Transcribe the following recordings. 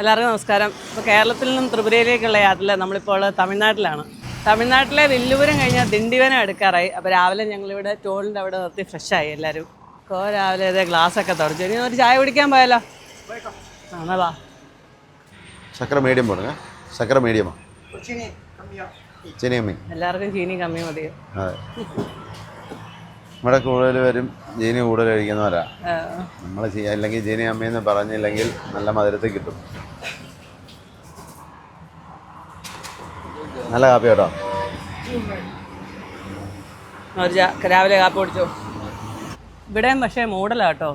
എല്ലാവർക്കും നമസ്കാരം. ഇപ്പോൾ കേരളത്തിൽ നിന്നും ത്രിപുരയിലേക്കുള്ള യാത്രയിൽ നമ്മളിപ്പോൾ തമിഴ്നാട്ടിലാണ്. തമിഴ്നാട്ടിലെ വില്ലുപുരം കഴിഞ്ഞാൽ ദിണ്ടിവനം എടുക്കാറായി. അപ്പോൾ രാവിലെ ഞങ്ങളിവിടെ ടോളിന്റെ അവിടെ നിർത്തി ഫ്രഷായി എല്ലാവരും ഇപ്പോൾ രാവിലെ ഇതേ ഗ്ലാസ്സൊക്കെ തുടച്ചു. ഇനി ഒരു ചായ കുടിക്കാൻ പോയാലോ? എന്നാ ചക്ര മീഡിയം പോണേ ചക്ര മീഡിയമാ എല്ലാവർക്കും ചീനി കമ്മി മതി ഇവിടെ കൂടുതൽ പേരും ജീനി കൂടുതൽ കഴിക്കുന്നവരാ. നമ്മൾ ചെയ്യാ അല്ലെങ്കിൽ ജീനി അമ്മയെന്ന് പറഞ്ഞില്ലെങ്കിൽ നല്ല മധുരത്തിൽ കിട്ടും. നല്ല കാപ്പി കേട്ടോ. രാവിലെ കാപ്പി കുടിച്ചു? ഇവിടെയും പക്ഷേ മൂടലാട്ടോ.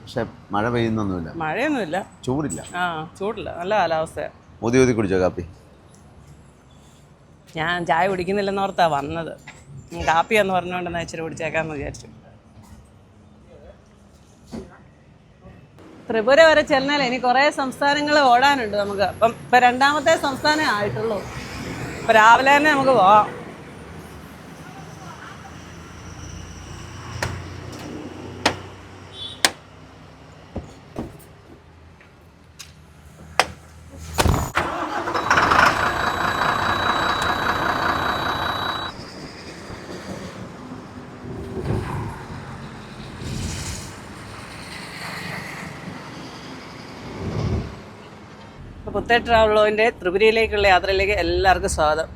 പക്ഷെ മഴ പെയ്യുന്നൊന്നുമില്ല. മഴയൊന്നുമില്ല. ചൂടില്ല. ആ ചൂടില്ല. നല്ല കാലാവസ്ഥയാണ് ഊതി ഊതി കുടിച്ചോ കാപ്പി? ഞാൻ ചായ കുടിക്കുന്നില്ലെന്നോർത്താ വന്നത്. കാപ്പി എന്ന് പറഞ്ഞുകൊണ്ട് എന്നാൽ ഇച്ചിരി കുടിച്ചേക്കാന്ന് വിചാരിച്ചു. ത്രിപുര വരെ ചെന്നാൽ ഇനി കുറേ സംസ്ഥാനങ്ങൾ ഓടാനുണ്ട് നമുക്ക്. അപ്പം ഇപ്പം രണ്ടാമത്തെ സംസ്ഥാനം ആയിട്ടുള്ളൂ. ഇപ്പം രാവിലെ തന്നെ നമുക്ക് പോവാം. അപ്പോൾ ട്രാവലോന്റെ ട്രാവലോവിന്റെ ത്രിപുരയിലേക്കുള്ള യാത്രയിലേക്ക് എല്ലാവർക്കും സ്വാഗതം.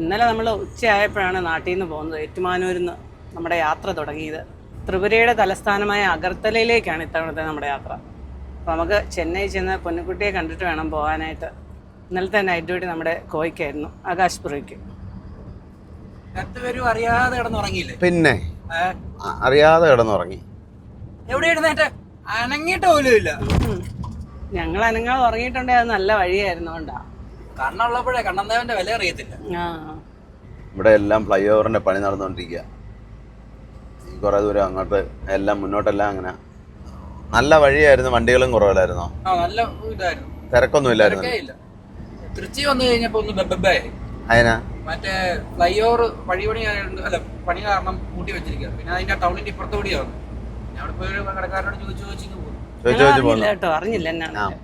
ഇന്നലെ നമ്മൾ ഉച്ചയായപ്പോഴാണ് നാട്ടിൽ നിന്ന് പോകുന്നത് ഏറ്റുമാനൂരിൽ നിന്ന് നമ്മുടെ യാത്ര തുടങ്ങിയത്. ത്രിപുരയുടെ തലസ്ഥാനമായ അഗർത്തലയിലേക്കാണ് ഇത്തവണത്തെ നമ്മുടെ യാത്ര. അപ്പോൾ നമുക്ക് ചെന്നൈ ചെന്ന് പൊന്നുകുട്ടിയെ കണ്ടിട്ട് വേണം പോകാനായിട്ട്. ഇന്നലത്തെ നൈറ്റ് ഡ്യൂട്ടി നമ്മുടെ കോയ്ക്കായിരുന്നു ആകാശ്പുരയ്ക്ക് രണ്ടുപേരും അറിയാതെ കിടന്നുറങ്ങിയില്ലേ? പിന്നെ അറിയാതെ കിടന്നുറങ്ങി. എവിടെ എഴുന്നേറ്റ് അനങ്ങിയിട്ട് പോലും ഇല്ല. ഞങ്ങൾ അനങ്ങൾ ഉറങ്ങിയിട്ടുണ്ടെങ്കിൽ അത് നല്ല വഴിയായിരുന്നു കൊണ്ടാ. കണ്ണുള്ളപ്പോഴേ കണ്ണന്തേവന്റെ വില അറിയത്തില്ല. ആ. ഇവിടെ എല്ലാം ഫ്ലൈ ഓവറിന്റെ പണി നടന്നുകൊണ്ടിരിക്കുക കുറെ ദൂരം അങ്ങോട്ട് എല്ലാം മുന്നോട്ടെല്ലാം അങ്ങനെ. നല്ല വഴിയായിരുന്നു വണ്ടികളും കുറവില്ലായിരുന്നോ? ആ നല്ല ഇതായിരുന്നു. തിരക്കൊന്നും ഇല്ലായിരുന്നു. തൃച്ചി വന്നു കഴിഞ്ഞപ്പോ ഒന്ന് അതിനാ മറ്റേ ഫ്ലൈ ഓവർ വഴി പണി ആയതുകൊണ്ട് അല്ല പണി കാരണം കൂട്ടി വെച്ചിരിക്കുക പിന്നെ അതിന്റെ ടൗണിന്റെ ഇപ്പുറത്തെ കൂടിയാണ് ഞാൻ അവിടെ പോയി ഒരു കടക്കാരനോട് ചോദിച്ചു ചോദിച്ചു പോകും ചോദിച്ചു ഞങ്ങൾ അറിഞ്ഞില്ല കേട്ടോ അറിഞ്ഞില്ല എന്നാണ്.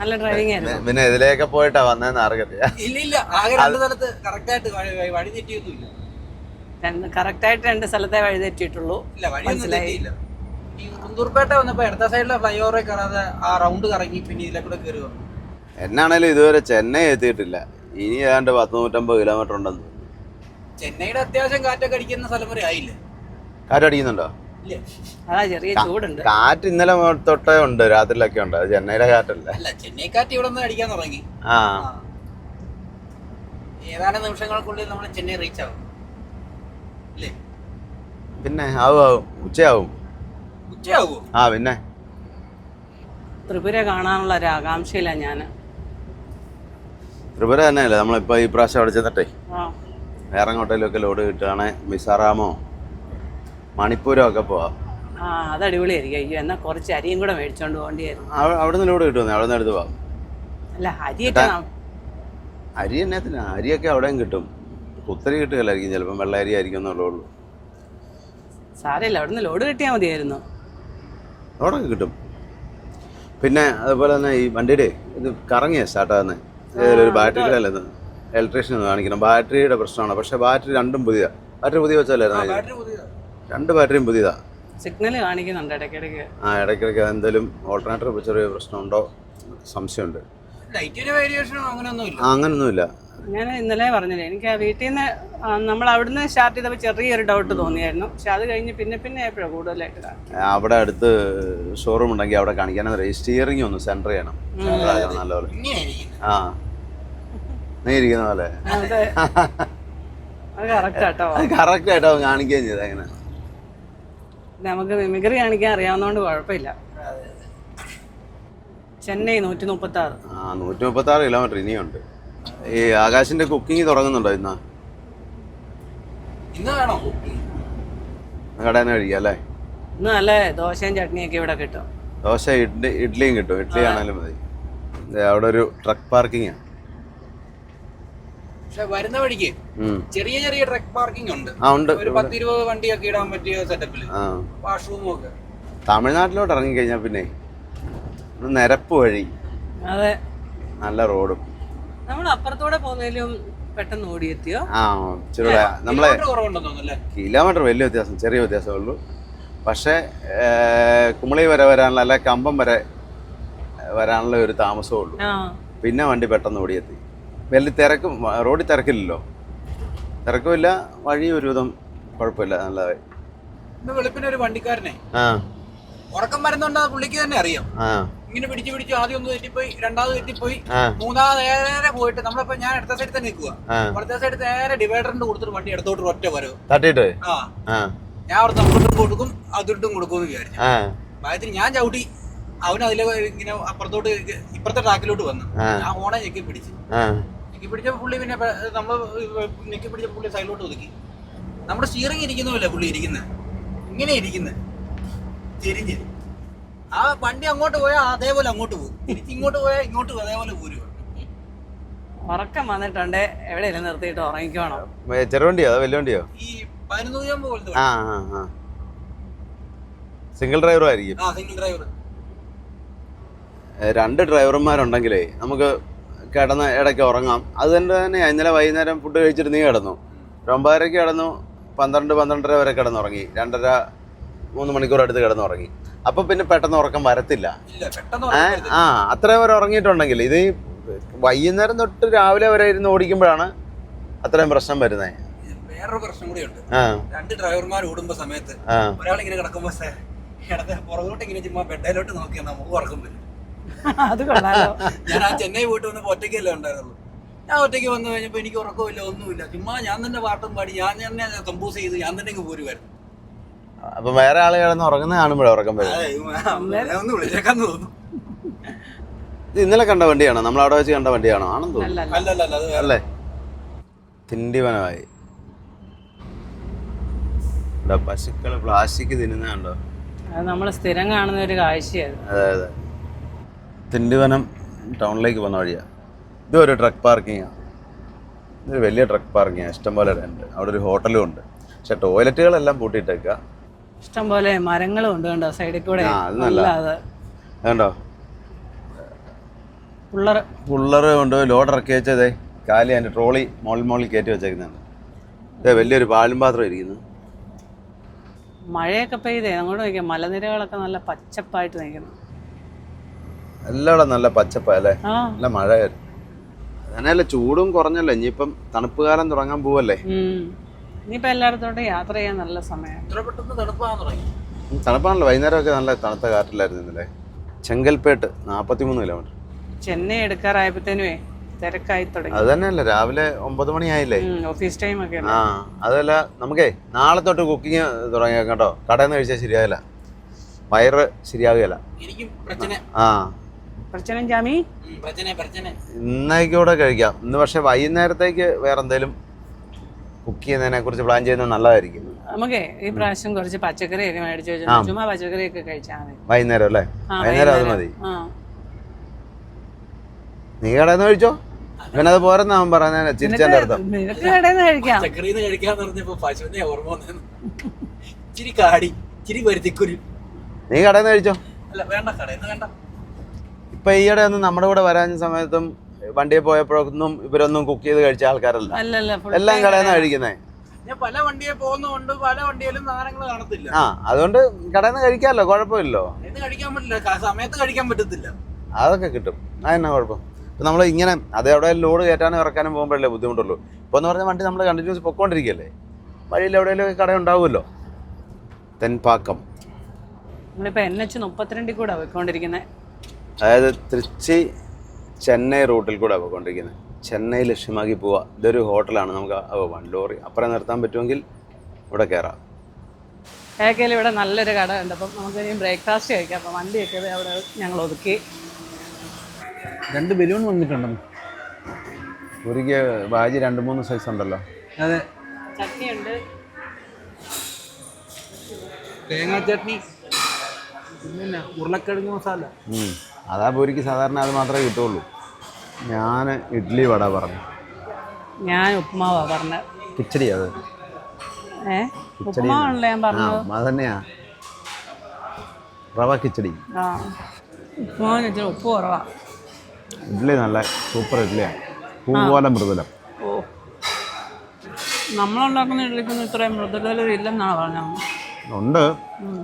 നല്ല ഡ്രൈവിംഗ് ആയിരുന്നു. പിന്നെ ഇതിലേക്ക് പോയിട്ടാ വന്നതെന്ന് അറിയത്തില്ല. ഇല്ല ഇല്ല ആകെ രണ്ട് സ്ഥലത്ത് കറക്റ്റ് ആയിട്ട് വഴി വഴി തെറ്റിയൊന്നുമില്ല. രണ്ട് സ്ഥലത്തെ വഴി തെറ്റിയിട്ടുള്ളൂ. ഇല്ല വഴിയൊന്നും മനസ്സിലായി. തെറ്റിയില്ല. ഈ കുന്തൂർപേട്ട വന്നപ്പോ ഇടത്ത സൈഡിലെ ഫ്ലൈ ഓവറെ കയറാതെ ആ റൗണ്ട് കറങ്ങി പിന്നെ ഇതിലെ കൂടെ കയറി വന്നു. എന്നാണേലും ഇതുവരെ ചെന്നൈ എത്തിയിട്ടില്ല. ഇനി ഏതാണ്ട് പത്ത് നൂറ്റമ്പത് കിലോമീറ്റർ ഉണ്ടെന്ന് തോന്നുന്നു. ചെന്നൈയുടെ അത്യാവശ്യം കാറ്റൊക്കെ അടിക്കുന്ന സ്ഥലം വരെ ആയില്ലേ? കാറ്റടിക്കുന്നുണ്ടോ? അതാ ചെറിയ ചൂടുണ്ട്. കാറ്റ് ഇന്നലെ തൊട്ടേ ഉണ്ട് രാത്രിയിലൊക്കെ ഉണ്ട്. ചെന്നൈയിലെ കാറ്റല്ല? അല്ല ചെന്നൈ കാറ്റ് ഇവിടെ നിന്ന് അടിക്കാൻ തുടങ്ങി. ആ. ഏതാനും നിമിഷങ്ങൾക്കുള്ളിൽ നമ്മൾ ചെന്നൈ റീച്ച് ആവും. ഇല്ലേ? പിന്നെ ആവും ആവും. ഉച്ചയാവും. ഉച്ചയാവോ ആ പിന്നെ. ത്രിപുര കാണാനുള്ള ഒരു ആകാംക്ഷയില്ല ഞാൻ ത്രിപുര തന്നെയല്ലേ? നമ്മളിപ്പോൾ ഈ പ്രാവശ്യം അവിടെ ചെന്നിട്ടേ. വേറെ എങ്ങോട്ടേലൊക്കെ ലോഡ് കിട്ടുകയാണെങ്കിൽ മിസോറാമോ? മണിപ്പൂരോ ഒക്കെ പോവാം. ആ അത് അടിപൊളിയായിരിക്കും. അയ്യോ എന്നാ കുറച്ച് അരിയും കൂടെ മേടിച്ചോണ്ട് പോകേണ്ടിയായിരുന്നു. അവ- അവിടെ നിന്ന് ലോഡ് കിട്ടുമെന്നേ അവിടെ നിന്ന് എടുത്ത് പോവാം. അല്ല അരിയൊക്കെ ന- അരി എന്നത്തിന് അരിയൊക്കെ അവിടെയും കിട്ടും. കുത്തരി കിട്ടുകയില്ലായിരിക്കും ചിലപ്പം. വെള്ള അരി ആയിരിക്കും എന്നുള്ളൂ സാരമില്ല അവിടുന്ന് ലോഡ് കിട്ടിയാൽ മതിയായിരുന്നു. അവിടെ കിട്ടും. പിന്നെ അതുപോലെ തന്നെ ഈ വണ്ടിയുടെ ഇത് കറങ്ങിയ സ്റ്റാർട്ടാകുന്നത് ബാറ്ററി കടയിൽ ഇലക്ട്രീഷ്യൻ കാണിക്കണം. ബാറ്ററിയുടെ പ്രശ്നമാണ്. പക്ഷെ ബാറ്ററി രണ്ടും പുതിയ ബാറ്ററി പുതിയ വെച്ചല്ലായിരുന്നു ബാറ്ററി രണ്ട് ബാറ്ററിയും പുതിയതാ. സിഗ്നൽ കാണിക്കുന്നുണ്ട് ഇടയ്ക്കിടയ്ക്ക്. ആ ഇടയ്ക്കിടയ്ക്ക് എന്തെങ്കിലും ഓൾട്ടർനേറ്റർ ചെറിയ പ്രശ്നമുണ്ടോ? സംശയമുണ്ട്. അങ്ങനൊന്നുമില്ല. ഞാൻ ഇന്നലെ പറഞ്ഞില്ലേ എനിക്ക് ആ വീട്ടിൽ നിന്ന് നമ്മൾ അവിടുന്ന് സ്റ്റാർട്ട് ചെയ്തപ്പോൾ ചെറിയൊരു ഡൗട്ട് തോന്നിയായിരുന്നു. പക്ഷെ അത് കഴിഞ്ഞ് പിന്നെ പിന്നെ ആയപ്പോഴാണ് കൂടുതലായിട്ട് അവിടെ അടുത്ത് ഷോറൂം ഉണ്ടെങ്കിൽ അവിടെ കാണിക്കാൻ സ്റ്റിയറിംഗ് ഒന്ന് സെന്റർ ചെയ്യണം. നല്ലപോലെ ആ. നീ ഇരിക്കുന്ന പോലെ. കറക്റ്റ് ആയിട്ട് കാണിക്കുകയും ചെയ്തത് അങ്ങനെ. നമുക്ക് മിമിക്രി കാണിക്കാൻ അറിയാവുന്നതുകൊണ്ട് കുഴപ്പമില്ല. ചെന്നൈ നൂറ്റി മുപ്പത്തി ആറ് ആ നൂറ്റി മുപ്പത്തി ആറ് കിലോമീറ്റർ ഇനിയുണ്ട്. ഈ ആകാശിന്റെ കുക്കിംഗ് തുടങ്ങുന്നുണ്ടോ ഇന്ന്? ഇന്ന് വേണോ കടയിൽ നിന്ന് കഴിക്കാം അല്ലേ? ഇന്ന് നല്ല ദോശയും ചട്നിയൊക്കെ ഇവിടെ കിട്ടും. ദോശ ഇഡ്ഡലി ഇഡ്ഡലിയും കിട്ടും. ഇഡ്ഡലി ആണെങ്കിലും മതി. ദേ അവിടെ ഒരു ട്രക്ക് പാർക്കിംഗ് പക്ഷെ വരുന്ന വഴിക്ക് ചെറിയ ചെറിയ ട്രക്ക് പാർക്കിംഗ് ഉണ്ട്. ഉണ്ട്. ഒരു പത്ത് ഇരുപത് വണ്ടിയൊക്കെ ഇടാൻ പറ്റിയ സെറ്റപ്പിൽ ആ. വാഷ്റൂമും ഒക്കെ. തമിഴ്നാട്ടിലോട്ട് ഇറങ്ങിക്കഴിഞ്ഞാൽ പിന്നെ ഒരു നിരപ്പ് വഴി അതെ. നല്ല റോഡും. നമ്മൾ അപ്പുറത്തൂടെ പോകുന്നതിലും പെട്ടെന്ന് ഓടിയെത്തിയോ? ആ ഇച്ചിരി നമ്മളെ കിലോമീറ്റർ വലിയ വ്യത്യാസം ചെറിയ വ്യത്യാസമേ ഉള്ളൂ. പക്ഷേ കുമളി വരെ വരാനുള്ള അല്ല കമ്പം വരെ വരാനുള്ള ഒരു താമസമേ ഉള്ളൂ. ആ. പിന്നെ വണ്ടി പെട്ടെന്ന് ഓടിയെത്തി. വലിയ തിരക്കും റോഡിൽ തിരക്കില്ലല്ലോ. തിരക്കുമില്ല വഴി ഒരുവിധം കുഴപ്പമില്ല നല്ലതായി. ഇന്ന് വെളുപ്പിന് ഒരു വണ്ടിക്കാരനെ. ഉറക്കം വരുന്നുണ്ട് പുള്ളിക്ക് തന്നെ അറിയാം. ഇങ്ങനെ പിടിച്ചു പിടിച്ചു ആദ്യം ഒന്ന് തെറ്റിപ്പോയി രണ്ടാമത് തെറ്റിപ്പോയി. മൂന്നാമത് നേരെ പോയിട്ട് നമ്മളിപ്പോ ഞാൻ ഇടത്ത സൈഡിൽ തന്നെ നിൽക്കുക വലത്തെ സൈഡിൽ നേരെ ഡിവൈഡറിന്റെ കൊടുത്തിട്ട് വണ്ടി ഇടത്തോട്ട് ഒറ്റ വരവ്. തട്ടിട്ട് ആ. ഞാൻ അവിടെ അങ്ങോട്ടും കൊടുക്കും അതിട്ടും കൊടുക്കും എന്ന് വിചാരിച്ചു. ഭയത്തിന് ഞാൻ ചവിട്ടി. അവൻ അതിലെ ഇങ്ങനെ അപ്പുറത്തോട്ട് ഇപ്പുറത്തെ ട്രാക്കിലോട്ട് വന്നു. ആ. ഓണ ഞെക്കി പിടിച്ച്. ഞെക്കി പിടിച്ച പുള്ളി പിന്നെ നമ്മൾ ഞെക്കി പിടിച്ച പുള്ളി സൈഡിലോട്ട് ഒതുക്കി. നമ്മുടെ സ്റ്റിയറിംഗ് ഇരിക്കുന്നല്ലേ പുള്ളി ഇരിക്കുന്നത് ഇങ്ങനെ ഇരിക്കുന്നത് തിരിഞ്ഞ്. ആ വണ്ടി അങ്ങോട്ട് പോയാൽ അതേപോലെ അങ്ങോട്ട് പോകും. തിരിച്ച് ഇങ്ങോട്ട് പോയാൽ ഇങ്ങോട്ട് പോകും. അതേപോലെ പോരും ഉറക്കം വന്നിട്ടുണ്ട്. എവിടെയെങ്കിലും നിർത്തിയിട്ട് ഉറങ്ങിക്കോണം. ചെറുവണ്ടിയോ അതോ വലിയ വണ്ടിയോ? ഈ പതിനൊന്ന് പോലത്തെ സിംഗിൾ ഡ്രൈവറും ആയിരിക്കും. ആ സിംഗിൾ ഡ്രൈവർ രണ്ട് ഡ്രൈവർമാരുണ്ടെങ്കിലേ നമുക്ക് കിടന്ന് ഇടയ്ക്ക് ഉറങ്ങാം. അത് തന്നെ തന്നെ ഇന്നലെ വൈകുന്നേരം ഫുഡ് കഴിച്ചിട്ട് നീ കിടന്നു. ഒമ്പതരയ്ക്ക് കിടന്നു പന്ത്രണ്ട് പന്ത്രണ്ടര വരെ കിടന്നുറങ്ങി. രണ്ടര മൂന്ന് മണിക്കൂർ അടുത്ത് കിടന്നുറങ്ങി. അപ്പൊ പിന്നെ പെട്ടെന്ന് ഉറക്കം വരത്തില്ല. ആ അത്രയും വരെ ഉറങ്ങിയിട്ടുണ്ടെങ്കിൽ ഇത് വൈകുന്നേരം തൊട്ട് രാവിലെ വരെ ഇരുന്ന് ഓടിക്കുമ്പോഴാണ് അത്രയും പ്രശ്നം വരുന്നത് വേറൊരു പ്രശ്നം കൂടിയുണ്ട്. രണ്ട് ഡ്രൈവർമാർ ഓടുമ്പോ സമയത്ത് ഒരാളിങ്ങനെ ഒരാൾ ഇങ്ങനെ കിടക്കുമ്പോ പുറകോട്ട് ഇങ്ങനെ ചുമ്മാ ബെഡയിലോട്ട് നോക്കിയാൽ നമുക്ക് ഉറക്കം വരും. അത് കൊള്ളാലോ. ഞാൻ ആ ചെന്നൈ പോയിട്ട് വന്നപ്പോ ഒറ്റയ്ക്കല്ലേ ഉണ്ടായിരുന്നുള്ളൂ. ഞാൻ ഒറ്റയ്ക്ക് വന്നു കഴിഞ്ഞപ്പോ എനിക്ക് ഉറക്കമില്ല ഒന്നുമില്ല. ചുമ്മാ ഞാൻ തന്നെ പാട്ടും പാടി ഞാൻ തന്നെ കമ്പോസ് ചെയ്ത് ഞാൻ തന്നെ ഇങ്ങ് പോരുമായിരുന്നു അപ്പൊ വേറെ ആൾ കിടന്ന് ഉറങ്ങുന്ന കാണുമ്പോഴേ ഉറക്കം വരും വിളിച്ചേക്കാന്ന് തോന്നുന്നു. ഇത് ഇന്നലെ കണ്ട വണ്ടിയാണോ? നമ്മൾ അവിടെ വെച്ച് കണ്ട വണ്ടിയാണോ? ആണെന്ന് തോന്നുന്നു. അല്ല അല്ല അല്ല അല്ല അല്ലേ? തിണ്ടിവനമായി. ഇവിടെ പശുക്കൾ പ്ലാസ്റ്റിക് തിന്നുന്ന കണ്ടോ അത് നമ്മൾ സ്ഥിരം കാണുന്ന ഒരു കാഴ്ചയാണ് അതെ അതെ. തിണ്ടിവനം ടൗണിലേക്ക് പോകുന്ന വഴിയാണ് ഇതൊരു ട്രക്ക് പാർക്കിങ്ങാണ് ഇതൊരു വലിയ ട്രക്ക് പാർക്കിങ്ങാണ് ഇഷ്ടംപോലെ ഉണ്ട്. അവിടെ ഒരു ഹോട്ടലും ഉണ്ട്. പക്ഷെ ടോയ്ലറ്റുകളെല്ലാം പൂട്ടിയിട്ടേക്കുക ഇഷ്ടംപോലെ മരങ്ങളും ഉണ്ട് കണ്ടോ? സൈഡിൽ കൂടെ. ആ, അത്. അത് കണ്ടോ? പിള്ളേർ പുള്ളറ് കൊണ്ട് ലോഡ് ഇറക്കി വെച്ചതേ കാലി അതിന്റെ ട്രോളി മോളിൽ മോളിൽ കയറ്റി വെച്ചേക്കുന്നുണ്ട് ഇതേ വലിയൊരു പാലും പാത്രം ഇരിക്കുന്നു. മഴയൊക്കെ പെയ്തേ. അങ്ങോട്ട് നോക്കിയാൽ മലനിരകളൊക്കെ നല്ല പച്ചപ്പായിട്ട് നിൽക്കുന്നു. എല്ലായിടും നല്ല പച്ചപ്പ അല്ലേ? നല്ല മഴയായിരുന്നു അങ്ങനെയല്ല ചൂടും കുറഞ്ഞല്ലോ? ഇനിയിപ്പം തണുപ്പ് കാലം തുടങ്ങാൻ പോവല്ലേ. ഇനിയിപ്പോ എല്ലായിടത്തോട്ടും യാത്ര ചെയ്യാൻ നല്ല സമയം. തണുപ്പാണല്ലോ. വൈകുന്നേരമൊക്കെ നല്ല തണുത്ത കാറ്റിലായിരുന്നു ഇന്നലെ. ചെങ്കൽപ്പേട്ട് നാപ്പത്തിമൂന്ന് കിലോമീറ്റർ. ചെന്നൈ എടുക്കാറായപ്പോഴത്തേനുവേ തിരക്കായി തുടങ്ങി. അത് തന്നെയല്ല. രാവിലെ ഒമ്പത് മണിയായില്ലേ? ഓഫീസ് ടൈം ഒക്കെ ആ അതല്ല നമുക്കേ നാളെ തൊട്ട് കുക്കിങ് തുടങ്ങിയ കേട്ടോ. കടയിൽ നിന്ന് കഴിച്ചാൽ ശരിയാകില്ല വയറ് ശരിയാകുകയില്ല ആ. പ്രശ്നം ജാമി? ഇന്നേക്കൂടെ കഴിക്കാം. ഇന്ന് പക്ഷെ വൈകുന്നേരത്തേക്ക് വേറെ എന്തെങ്കിലും കുക്ക് ചെയ്യുന്നതിനെ കുറിച്ച് പ്ലാൻ ചെയ്യുന്നത് നല്ലതായിരിക്കും. നമുക്കേ ഈ പ്രാവശ്യം കുറച്ച് പച്ചക്കറിയൊക്കെ മേടിച്ചു ആ. വെച്ചു ചുമ്മാ പച്ചക്കറിയൊക്കെ കഴിച്ചാൽ മതി. വൈകുന്നേരം അല്ലേ? വൈകുന്നേരം അത് മതി. ആ. നീ കടന്ന് കഴിച്ചോ? ഇവനത് പോരെന്നാ അവൻ പറഞ്ഞ ചിരിച്ചതിന്റെ അർത്ഥം. നിനക്ക് കടന്ന് കഴിക്കാം. ചക്കറിന്ന് കഴിക്കാന്ന് പറഞ്ഞപ്പോ പശുവിനെ ഓർമ്മ വന്നു ഇച്ചിരി കാടി ഇച്ചിരി നീ കടയിൽ നിന്ന് കഴിച്ചോ? അല്ല വേണ്ട കടയിന്ന് വേണ്ട. ഇപ്പൊ ഈയിടെ ഒന്നും നമ്മുടെ കൂടെ വരാൻ സമയത്തും വണ്ടിയിൽ പോയപ്പോഴൊന്നും ഇവരൊന്നും കുക്ക് ചെയ്ത് കഴിച്ച ആൾക്കാരല്ല. അല്ലല്ല എല്ലാം കടയിൽ നിന്ന് കട- കഴിക്കുന്നേ. ഞാൻ പല വണ്ടിയെ പോകുന്നതുകൊണ്ട് പല വണ്ടിയിലും സാധനങ്ങൾ കാണത്തില്ല. ആ അതുകൊണ്ട് കടയിൽ നിന്ന് കഴിക്കാമല്ലോ കുഴപ്പമില്ലല്ലോ. കഴിക്കാൻ പറ്റില്ല സമയത്ത് കഴിക്കാൻ പറ്റത്തില്ല. അതൊക്കെ കിട്ടും. അതെന്നാ കുഴപ്പം. ഇപ്പം നമ്മൾ ഇങ്ങനെ അത് എവിടെ ലോഡ് കയറ്റാനും ഇറക്കാനും പോകുമ്പോഴല്ലേ ബുദ്ധിമുട്ടുള്ളൂ. ഇപ്പോൾ എന്ന് പറഞ്ഞ വണ്ടി നമ്മൾ കണ്ടിന്യൂസ് പൊക്കോണ്ടിരിക്കുകയല്ലേ വഴിയിൽ എവിടെയെങ്കിലും കട ഉണ്ടാവുമല്ലോ? തെൻപാക്കം. നമ്മളിപ്പോ എൻ എച്ച് മുപ്പത്തിരണ്ടിൽ കൂടെ പോയിക്കൊണ്ടിരിക്കുന്നത് അതായത് തൃച്ചി ചെന്നൈ റൂട്ടിൽ കൂടെ പോയിക്കൊണ്ടിരിക്കുന്നത്. ചെന്നൈ ലക്ഷ്യമാക്കി പോവുക. ഇതൊരു ഹോട്ടലാണ് നമുക്ക് അവ വൺ ലോറി. അപ്പുറം നിർത്താൻ പറ്റുമെങ്കിൽ ഇവിടെ കയറാം. ഏക്കയിൽ ഇവിടെ നല്ലൊരു കട ഉണ്ട്. അപ്പം നമുക്ക് ഇനി ബ്രേക്ക്ഫാസ്റ്റ് കഴിക്കാം. അപ്പം വണ്ടിയൊക്കെ അവിടെ ഞങ്ങൾ ഒതുക്കി. രണ്ട് ബലൂൺ വന്നിട്ടുണ്ടെന്ന് ഒരിക്കൽ ബാജി രണ്ട് മൂന്ന് സൈസ് ഉണ്ടല്ലോ. അതെ. ചട്നിയുണ്ട് തേങ്ങാ ചട്നി. പിന്നെ ഉരുളക്കിഴങ്ങ് മസാല. അതാ പൂരിക്ക് സാധാരണ അത് മാത്രമേ കിട്ടുള്ളൂ ഞാൻ ഇഡ്ഡലി വട പറഞ്ഞു. ഞാൻ ഉപ്പുമാവാ പറഞ്ഞത്. കിച്ചടി അത്. ഏ? ഉപ്പുമാവാണല്ലോ ഞാൻ പറഞ്ഞത്. അത് തന്നെയാ. റവ കിച്ചടി. ആ ഉപ്പുമാവിന് ഇച്ചിരി ഉപ്പ് കുറവാ. ഇഡ്ഡലി നല്ല സൂപ്പർ ഇഡ്ഡലിയാണ് പൂ പോലെ മൃദുലം. ഓ. നമ്മളുണ്ടാക്കുന്ന ഇഡ്ഡലിക്കൊന്നും ഇത്രയും മൃദുലം ഇല്ലെന്നാണ് പറഞ്ഞത്. ഉണ്ട്.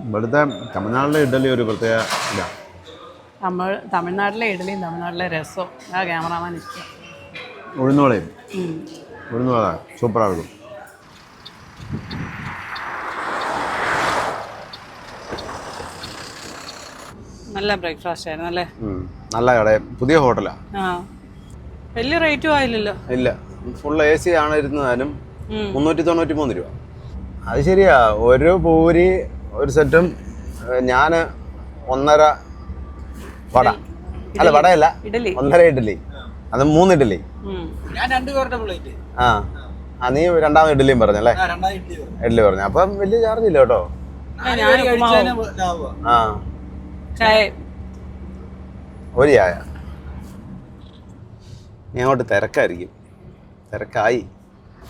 ഇവിടുത്തെ തമിഴ്നാട്ടിലെ ഇഡ്ഡലി ഒരു പ്രത്യേക ഇതാണ് നമ്മൾ തമിഴ്നാട്ടിലെ ഇഡ്ഡലിയും തമിഴ്നാട്ടിലെ രസവും. ആ ക്യാമറാമാൻ ഇഷ്ടം ഉഴുന്നുവളയും. ഉഴുന്നുവള സൂപ്പറാകും നല്ല ബ്രേക്ക്ഫാസ്റ്റ് ആയിരുന്നു അല്ലേ? നല്ല കട പുതിയ ഹോട്ടലാ. വലിയ റേറ്റും ആയില്ലല്ലോ. ഇല്ല. ഫുൾ എ സി ആണ് ഇരുന്നതാനും മുന്നൂറ്റി തൊണ്ണൂറ്റി മൂന്ന് രൂപ. അത് ശരിയാ. ഒരു പൂരി ഒരു സെറ്റും ഞാൻ ഒന്നര വട. അല്ല വടയല്ല. ഇഡലി. ഒന്നര ഇഡ്ഡലി അത് മൂന്ന് ഇഡ്ഡലി ഞാൻ രണ്ടു പേരുടെ പ്ലേറ്റ്. ആ. ആ നീ രണ്ടാമത് ഇഡ്ഡലിയും പറഞ്ഞല്ലേ ഇഡ്ഡലി പറഞ്ഞു. ഇഡ്ഡലി പറഞ്ഞു. അപ്പം വലിയ ചാർജ് ഇല്ല കേട്ടോ. ആ ഒരു ചായ. നീ അങ്ങോട്ട് തിരക്കായിരിക്കും. തിരക്കായി.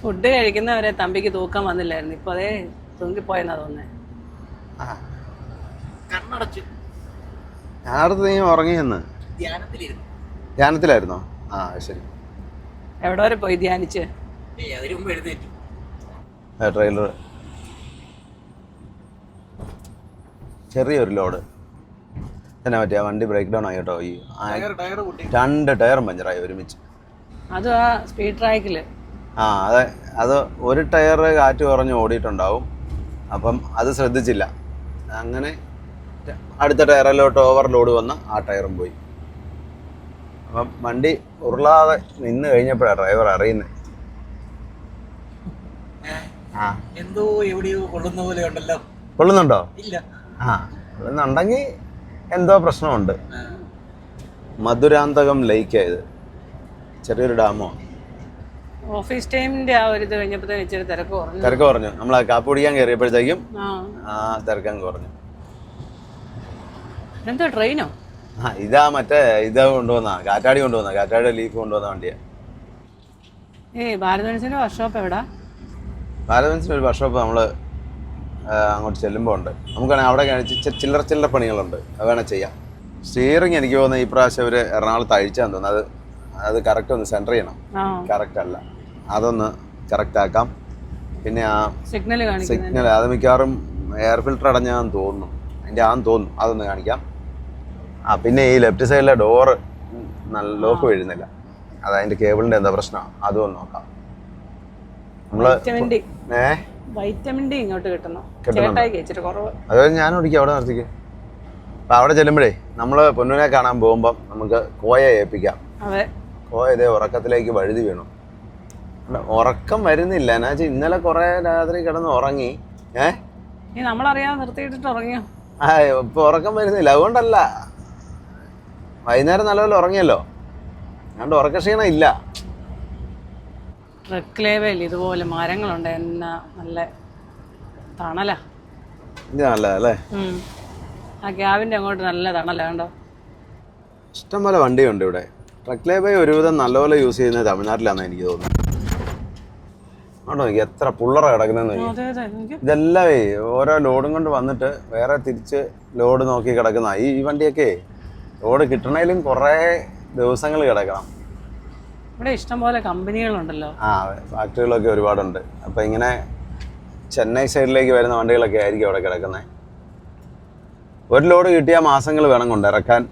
ഫുഡ് കഴിക്കുന്നവരെ തമ്പിക്ക് തൂക്കം വന്നില്ലായിരുന്നു. ഇപ്പൊ അതേ തൂങ്ങിപ്പോയെന്നാ തോന്നേ ആ. കണ്ണടച്ച്. ഞാനടുത്ത് നീ ഉറങ്ങിയെന്ന് ധ്യാനത്തിലിരുന്നു. ധ്യാനത്തിലായിരുന്നോ? ആ ശരി. എവിടെ വരെ പോയി ധ്യാനിച്ച്? ഏയ് അതിനു മുമ്പ് എഴുന്നേറ്റു. ട്രെയിലർ ചെറിയൊരു ലോഡ്. എന്നാ പറ്റിയ വണ്ടി ബ്രേക്ക് ഡൗൺ ആയി കേട്ടോ. ഈ ആ ടയർ ടയർ കൂട്ടി. രണ്ട് ടയറും പഞ്ചറായി ഒരുമിച്ച്. അതും ആ സ്പീഡ് ട്രാക്കിൽ ആ അതെ അത് ഒരു ടയർ കാറ്റ് കുറഞ്ഞ് ഓടിയിട്ടുണ്ടാവും. അപ്പം അത് ശ്രദ്ധിച്ചില്ല. അങ്ങനെ അടുത്ത ടയറിലോട്ട് ഓവർലോഡ് വന്ന് ആ ടയറും പോയി. അപ്പം വണ്ടി ഉരുളാതെ നിന്ന് കഴിഞ്ഞപ്പോഴാണ് ഡ്രൈവർ അറിയുന്നത് ആ. എന്തോ എവിടെയോ കൊള്ളുന്ന പോലെ ഉണ്ടല്ലോ. കൊള്ളുന്നുണ്ടോ? ഇല്ല. ആ കൊള്ളുന്നുണ്ടെങ്കിൽ എന്തോ പ്രശ്നമുണ്ട്. മധുരാന്തകം ലേക്ക് ചെറിയൊരു ഡാമോ? ഓഫീസ് ടൈമിന്റെ ആ ഒരു ഇത് കഴിഞ്ഞപ്പോഴത്തേക്കും ഇച്ചിരി തിരക്ക് കുറഞ്ഞു. തിരക്ക് കുറഞ്ഞു. നമ്മൾ ആ കാപ്പ് കുടിക്കാൻ കയറിയപ്പോഴത്തേക്കും ആ. ആ തിരക്കം കുറഞ്ഞു. എന്തോ ട്രെയിനോ ആ ഇതാ മറ്റേ ഇത് കൊണ്ടുവന്ന കാറ്റാടി കൊണ്ടുവന്ന കാറ്റാടി ലീഫ് കൊണ്ടുവന്ന വണ്ടിയാ. ഏയ് ഭാരതവൻസിന്റെ വർക്ക്ഷോപ്പ് എവിടാ? ഭാരതവൻസിന്റെ ഒരു വർക്ക്ഷോപ്പ് നമ്മൾ അങ്ങോട്ട് ചെല്ലുമ്പോൾ ഉണ്ട്. നമുക്കാണെങ്കിൽ അവിടെ കാണിച്ച് ചി- ചില്ലറ ചില്ലറ പണികളുണ്ട്. അത് വേണേൽ ചെയ്യാം. സ്റ്റിയറിംഗ് എനിക്ക് തോന്നുന്നത് ഈ പ്രാവശ്യം അവർ എറണാകുളത്ത് അഴിച്ചാന്ന് തോന്നുന്നു. അത് അത് കറക്റ്റ് ഒന്ന് സെന്റർ ചെയ്യണം. ആ. കറക്റ്റ് അല്ല. അതൊന്ന് കറക്റ്റ് ആക്കാം. പിന്നെ ആ സിഗ്നൽ കാണിക്കുന്നത് സിഗ്നൽ അത് മിക്കവാറും എയർ ഫിൽട്ടർ അടഞ്ഞാന്ന് തോന്നുന്നു. അതിന്റെ ആന്ന് തോന്നുന്നു. അതൊന്ന് കാണിക്കാം. ആ പിന്നെ ഈ ലെഫ്റ്റ് സൈഡിലെ ഡോറ് നല്ല ലോക്ക് വീഴുന്നില്ല. അത് അതിന്റെ കേബിളിന്റെ എന്താ പ്രശ്നം? അതും ഒന്ന് നോക്കാം. ഡി ഏ? വൈറ്റമിൻ ഡി ഇങ്ങോട്ട് കിട്ടുന്നു. അത് ഞാൻ ഓടിക്കാം അവിടെ നിർത്തിക്ക്. അപ്പൊ അവിടെ ചെല്ലുമ്പോഴേ നമ്മൾ പൊന്നുവിനെ കാണാൻ പോകുമ്പോ നമുക്ക് കോയ ഏൽപ്പിക്കാം. കോയ ഇതേ ഉറക്കത്തിലേക്ക് വഴുതി വീണു. ഉറക്കം വരുന്നില്ല. എന്നാ വെച്ചാൽ ഇന്നലെ കുറെ രാത്രി കിടന്ന് ഉറങ്ങി. ഏഹ് നമ്മളറിയാതെ നിർത്തിയിട്ടിട്ട് ഉറങ്ങിയോ? ആ ഇപ്പൊ ഉറക്കം വരുന്നില്ല. അതുകൊണ്ടല്ല. വൈകുന്നേരം നല്ലപോലെ ഉറങ്ങിയല്ലോ. അതുകൊണ്ട് ഉറക്കക്ഷീണം ഇല്ല. ട്രക്ക് ലേവൽ ഇതുപോലെ മരങ്ങളുണ്ട്. എന്നാ നല്ല തണലാ. ഇത് നല്ലതല്ലേ ഉം. ആ ക്യാബിന്റെ അങ്ങോട്ട് നല്ല തണലാ കണ്ടോ? ഇഷ്ടംപോലെ വണ്ടിയുണ്ട് ഇവിടെ. ട്രക്ക് ലേബൈ ഒരുവിധം നല്ലപോലെ യൂസ് ചെയ്യുന്നത് തമിഴ്നാട്ടിലാണെന്ന് എനിക്ക് തോന്നുന്നത്. ആണോ എനിക്ക് എത്ര പുള്ളറ കിടക്കുന്നതെന്ന് നോക്കി അതെ അതെ എനിക്ക്. ഇതെല്ലാം ഓരോ ലോഡും കൊണ്ട് വന്നിട്ട് വേറെ തിരിച്ച് ലോഡ് നോക്കി കിടക്കുന്ന ഈ ഈ വണ്ടിയൊക്കെ ലോഡ് കിട്ടണേലും കുറേ ദിവസങ്ങൾ കിടക്കണം. ഇവിടെ ഇഷ്ടംപോലെ കമ്പനികളുണ്ടല്ലോ. ആ ഫാക്ടറികളൊക്കെ ഒരുപാടുണ്ട്. അപ്പോൾ ഇങ്ങനെ ചെന്നൈ സൈഡിലേക്ക് വരുന്ന വണ്ടികളൊക്കെ ആയിരിക്കും അവിടെ കിടക്കുന്നത് ഒരു ലോഡ് കിട്ടിയാൽ മാസങ്ങൾ വേണം കൊണ്ട് ഇറക്കാൻ.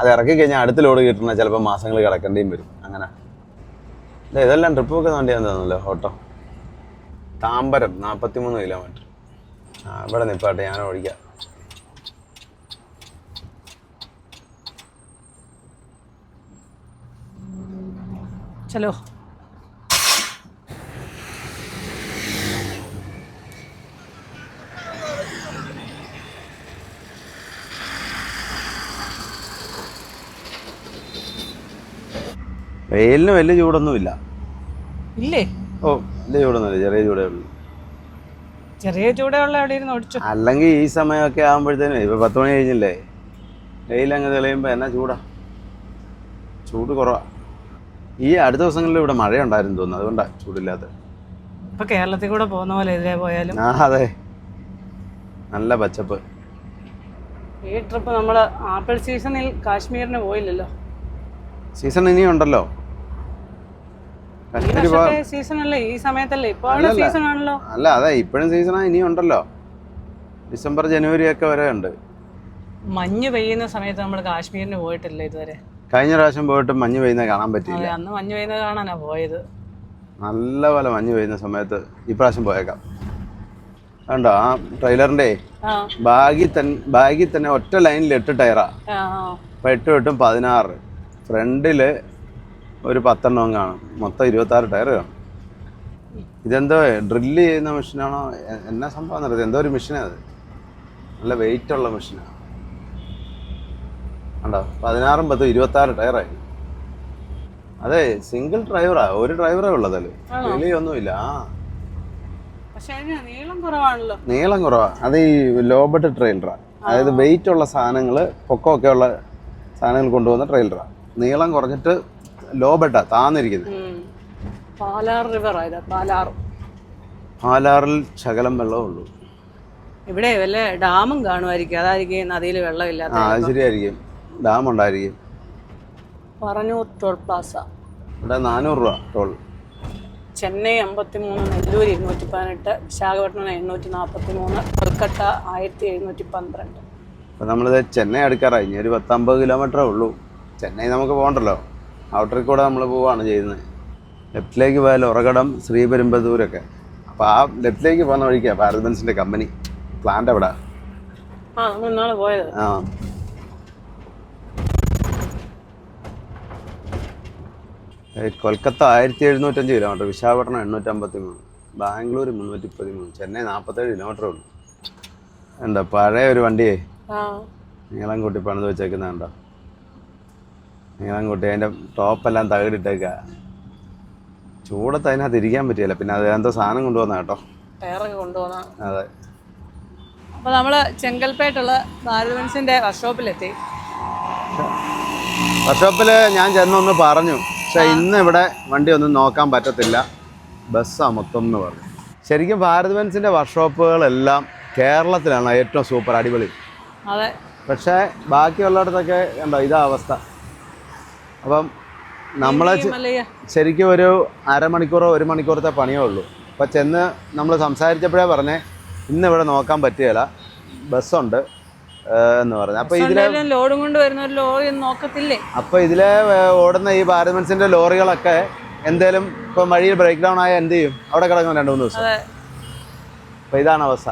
അത് ഇറക്കി കഴിഞ്ഞാൽ അടുത്ത ലോഡ് കിട്ടണ ചിലപ്പോൾ മാസങ്ങൾ കിടക്കേണ്ടിയും വരും. അങ്ങനെ. ഇതെല്ലാം ട്രിപ്പ് വെക്കുന്ന വണ്ടിയാന്ന് തോന്നുന്നല്ലോ ഓട്ടോ. താമ്പരം നാൽപ്പത്തി മൂന്ന് കിലോമീറ്റർ ആ ഇവിടെ നിപ്പാട്ടെ ഞാൻ ഓടിക്കാം ചലോ വെയിലിന് വലിയ ചൂടൊന്നുമില്ല. ഇല്ലേ? ഓ വലിയ ചൂടൊന്നുമില്ല ചെറിയ ചൂടേ ഉള്ളൂ. ചെറിയ ചൂടുള്ള എവിടെ ഇരുന്ന് ഓടിച്ചു അല്ലെങ്കിൽ ഈ സമയമൊക്കെ ആകുമ്പോഴത്തേനും ഇപ്പൊ പത്ത് മണി കഴിഞ്ഞില്ലേ? വെയിലങ്ങ് തെളിയുമ്പോ എന്നാ ചൂടാ? ചൂട് കുറവാ. ഈ അടുത്ത ദിവസങ്ങളിൽ ഇവിടെ മഴയുണ്ടായിരുന്നു തോന്നുന്നു. അതുകൊണ്ടാണ് ചൂടില്ലാത്തത് ഇപ്പൊ കേരളത്തിൽ കൂടെ പോകുന്ന പോലെ എതിരെ പോയാലും. ആ അതെ. നല്ല പച്ചപ്പ്. ഈ ട്രിപ്പ് നമ്മൾ ആപ്പിൾ സീസണിൽ കാശ്മീരിന് പോയില്ലല്ലോ. സീസൺ ഇനിയും ഉണ്ടല്ലോ. ഈ കശ്മീർ പോ വർഷത്തെ സീസൺ അല്ലേ? ഈ സമയത്തല്ലേ? ഇപ്പൊ അവിടെ അല്ലല്ല. സീസൺ ആണല്ലോ. അല്ല അതെ. ഇപ്പോഴും സീസണാ ഇനിയും ഉണ്ടല്ലോ. ഡിസംബർ ജനുവരി ഒക്കെ വരെ ഉണ്ട്. മഞ്ഞ് പെയ്യുന്ന സമയത്ത് നമ്മൾ കാശ്മീരിന് പോയിട്ടില്ല ഇതുവരെ. കഴിഞ്ഞ പ്രാവശ്യം പോയിട്ട് മഞ്ഞ് പെയ്യുന്ന കാണാൻ പറ്റിയില്ല. അന്ന് മഞ്ഞ് പെയ്യുന്ന കാണാനാ പോയത്. നല്ല പോലെ മഞ്ഞ് പെയ്യുന്ന സമയത്ത് ഇപ്രാവശ്യം പോയേക്കാം. കണ്ടോ ആ ട്രെയിലറിന്റെ ബാഗിൽ തന്നെ ബാഗിൽ തന്നെ ഒറ്റ ലൈനിൽ എട്ട് ടയറാ. അപ്പൊ എട്ട് എട്ടും പതിനാറ്. ഫ്രണ്ടിൽ ഒരു പത്തെണ്ണം കാണും. മൊത്തം ഇരുപത്താറ് ടയർ കാണും. ഇതെന്തോ ഡ്രില്ല് ചെയ്യുന്ന മെഷീനാണോ? എന്നാ സംഭവം എന്നറിയത് എന്തോ ഒരു മെഷീനാ അത്. നല്ല വെയിറ്റ് ഉള്ള മെഷീനാണ് കണ്ടോ? പതിനാറും പത്തും ഇരുപത്താറ് ടയറായി. അതെ സിംഗിൾ ഡ്രൈവറാ ഒരു ഡ്രൈവറേ ഉള്ളതല്ലേ ആ. അതിന് നീളം കുറവാ. അത് ഈ ലോബട്ട് ട്രെയിലറാ. അതായത് വെയിറ്റ് ഉള്ള സാധനങ്ങൾ പൊക്കമൊക്കെ ഉള്ള സാധനങ്ങൾ കൊണ്ടുപോകുന്ന ട്രെയിലറാ. നീളം കുറഞ്ഞിട്ട് ലോബട്ടാ താന്നിരിക്കുന്നത്. പാലാർ റിവർ പാലാർ. പാലാറിൽ ശകലം വെള്ളമേ ഉള്ളൂ. ഇവിടെ വല്ല ഡാമും കാണുമായിരിക്കും. അതായിരിക്കും നദിയിൽ വെള്ളമില്ലാത്ത ശരിയായിരിക്കും. ഡാം ഉണ്ടായിരിക്കും. Parannur toll plaza. ഇവിടെ നാനൂറ് രൂപ ടോൾ. ചെന്നൈ അമ്പത്തി മൂന്ന് നെല്ലൂർ ഇരുന്നൂറ്റി പതിനെട്ട് വിശാഖപട്ടണം എണ്ണൂറ്റി നാൽപ്പത്തി മൂന്ന് കൊൽക്കത്ത ആയിരത്തി എഴുന്നൂറ്റി പന്ത്രണ്ട്. അപ്പം നമ്മളിത് ചെന്നൈ അടുക്കാറായി. ഇനി ഒരു പത്തമ്പത് കിലോമീറ്ററേ ഉള്ളൂ. ചെന്നൈ നമുക്ക് പോകണ്ടല്ലോ. ഔട്ടറിൽ കൂടെ നമ്മൾ പോവുകയാണ് ചെയ്യുന്നത്. ലെഫ്റ്റിലേക്ക് പോയാൽ ഉറകടം ശ്രീപെരുമ്പതൂരൊക്കെ അപ്പോൾ ആ ലെഫ്റ്റിലേക്ക് പോകുന്ന വഴിക്കാണ് ഭാരത് ബെൻസിന്റെ കമ്പനി പ്ലാന്റ് എവിടെ? ആ നമ്മൾ ഇന്നാൾ പോയത്. ആ. കൊൽക്കത്ത ആയിരത്തി എഴുന്നൂറ്റഞ്ച് കിലോമീറ്റർ വിശാഖപട്ടണം എണ്ണൂറ്റമ്പത്തി മൂന്ന് ബാംഗ്ലൂർ മുന്നൂറ്റി പതിമൂന്ന് ചെന്നൈ നാൽപ്പത്തേഴ് കിലോമീറ്റർ ഉണ്ട് എന്താ പഴയ ഒരു വണ്ടിയേ? നീളം കൂട്ടി പണിത് വെച്ചേക്കുന്ന കണ്ടോ? നീളം കൂട്ടി അതിന്റെ ടോപ്പെല്ലാം തകിടിട്ടേക്ക. ചൂടത്ത് അതിനകത്ത് ഇരിക്കാൻ പറ്റിയല്ല. പിന്നെ അത് എന്തോ സാധനം കൊണ്ടുവന്ന കേട്ടോ. ടയറൊക്കെ കൊണ്ടുപോകുന്ന അതെ. അപ്പോൾ നമ്മൾ ചെങ്കൽപ്പേട്ടുള്ള ബെൻസിന്റെ വർക്ക്ഷോപ്പിലെത്തി വർക്ക്ഷോപ്പിൽ ഞാൻ ചെന്നൊന്ന് പറഞ്ഞു. പക്ഷെ ഇന്ന് ഇവിടെ വണ്ടി ഒന്നും നോക്കാൻ പറ്റത്തില്ല. ബസ്സാ മൊത്തം എന്ന് പറഞ്ഞു. ശരിക്കും ഭാരത് ബെൻസിന്റെ വർക്ക്ഷോപ്പുകളെല്ലാം കേരളത്തിലാണ് ഏറ്റവും സൂപ്പർ അടിപൊളി. അതെ. പക്ഷേ ബാക്കിയുള്ളിടത്തൊക്കെ കണ്ടോ ഇതാ അവസ്ഥ. അപ്പം നമ്മൾ ശരിക്കും ഒരു അരമണിക്കൂറോ ഒരു മണിക്കൂറത്തെ പണിയേ ഉള്ളൂ. അപ്പോൾ ചെന്ന് നമ്മൾ സംസാരിച്ചപ്പോഴേ പറഞ്ഞേ ഇന്ന് ഇവിടെ നോക്കാൻ പറ്റുകയില്ല ബസ്സുണ്ട്. എന്ന് പറഞ്ഞു. അപ്പൊ ഇതിലെ ലോഡും കൊണ്ട് വരുന്ന ഒരു ലോറി നോക്കത്തില്ലേ? അപ്പൊ ഇതിലെ ഓടുന്ന ഈ ഭാരത് മനസ്സിന്റെ ലോറികളൊക്കെ എന്തേലും ഇപ്പൊ വഴിയിൽ ബ്രേക്ക് ഡൗൺ ആയ എന്ത് ചെയ്യും? അവിടെ കിടക്കും രണ്ടു മൂന്ന് ദിവസം. അപ്പൊ ഇതാണ് അവസ്ഥ.